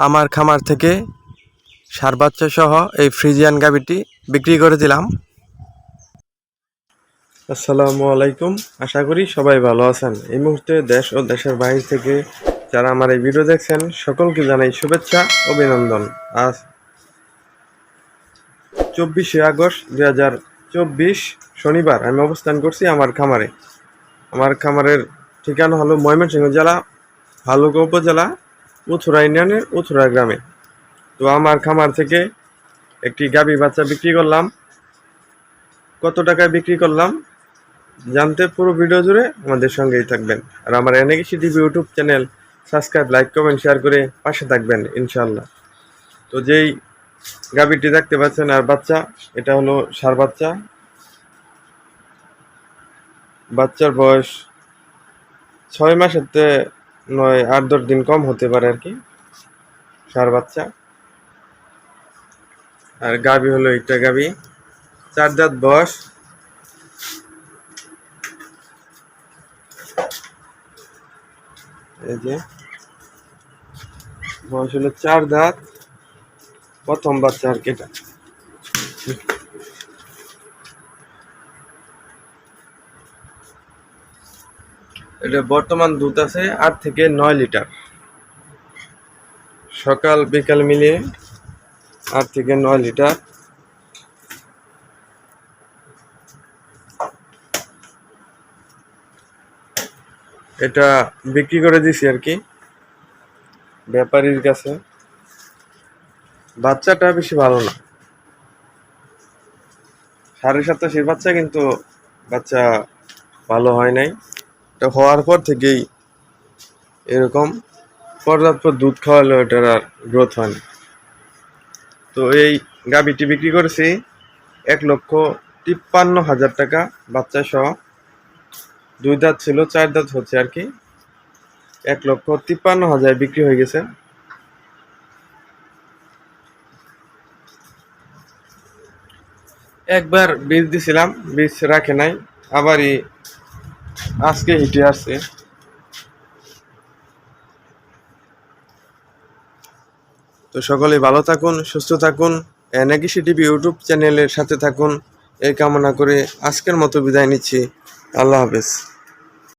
আমার খামার থেকে সার বাচ্চা সহ এই ফ্রিজিয়ান গাবিটি বিক্রি করে দিলাম আসসালামু আলাইকুম। আশা করি সবাই ভালো আছেন। এই মুহূর্তে দেশ ও দেশের বাইরে থেকে যারা আমার এই ভিডিও দেখছেন, সকলকে জানাই শুভেচ্ছা, অভিনন্দন। আজ চব্বিশে আগস্ট দুই হাজার চব্বিশ শনিবার আমি অবস্থান করছি আমার খামারে। আমার খামারের ঠিকানা হলো ময়মনসিংহ জেলা, ভালুকা উপজেলা উথুরা ইউনিয়নের উথুরা গ্রামে। তো আমার খামার থেকে একটি গাবি বাচ্চা বিক্রি করলাম। কত টাকায় বিক্রি করলাম? জানতে পুরো ভিডিও জুড়ে আমাদের সঙ্গেই থাকবেন। আর আমার এনেগেসি TV YouTube channel subscribe, like, comment, share করে পাশে থাকবেন ইনশাল্লাহ তো যেই গাবিটি দেখতে পাচ্ছেন, আর বাচ্চা, এটা হলো সার বাচ্চা। বাচ্চার বয়স ছয় মাসের নয়, আট, দশ দিন কম হতে পারে আর কি। সার বাচ্চা। আর গাবি হলো একটা গাবি। চার দাঁত বয়স। এই যে। বয়স হলো চার দাঁত। প্রথম বাচ্চা আর কি এটা বর্তমান দুধ আছে আট থেকে নয় লিটার। সকাল, বিকাল মিলিয়ে আট থেকে নয় লিটার। এটা বিক্রি করে দিছি আর কি, ব্যাপারীর কাছে। বাচ্চাটা বেশি ভালো না। সাড়ে সাতাশের বাচ্চা কিন্তু বাচ্চা ভালো হয় নাই। হওয়ার পর থেকেই এরকম পর্যাপ্ত দুধ খাওয়ালেও এটার আর গ্রোথ হয়নি। তো এই গাবিটি বিক্রি করেছি এক লক্ষ তিপ্পান্ন হাজার টাকা বাচ্চা সহ। দুই দাঁত ছিল, চার দাঁত হচ্ছে আর কি। এক লক্ষ তিপ্পান্ন হাজার বিক্রি হয়ে গেছে। একবার বীজ দিছিলাম, বীজ রাখে নাই, আবারই আজকে হিটে আসছে। তো সকলে ভালো থাকুন, সুস্থ থাকুন এনাকিসি টিভি ইউটিউব চ্যানেলের সাথে থাকুন। এই কামনা করে আজকের মতো বিদায় নিচ্ছি। আল্লাহ হাফেজ।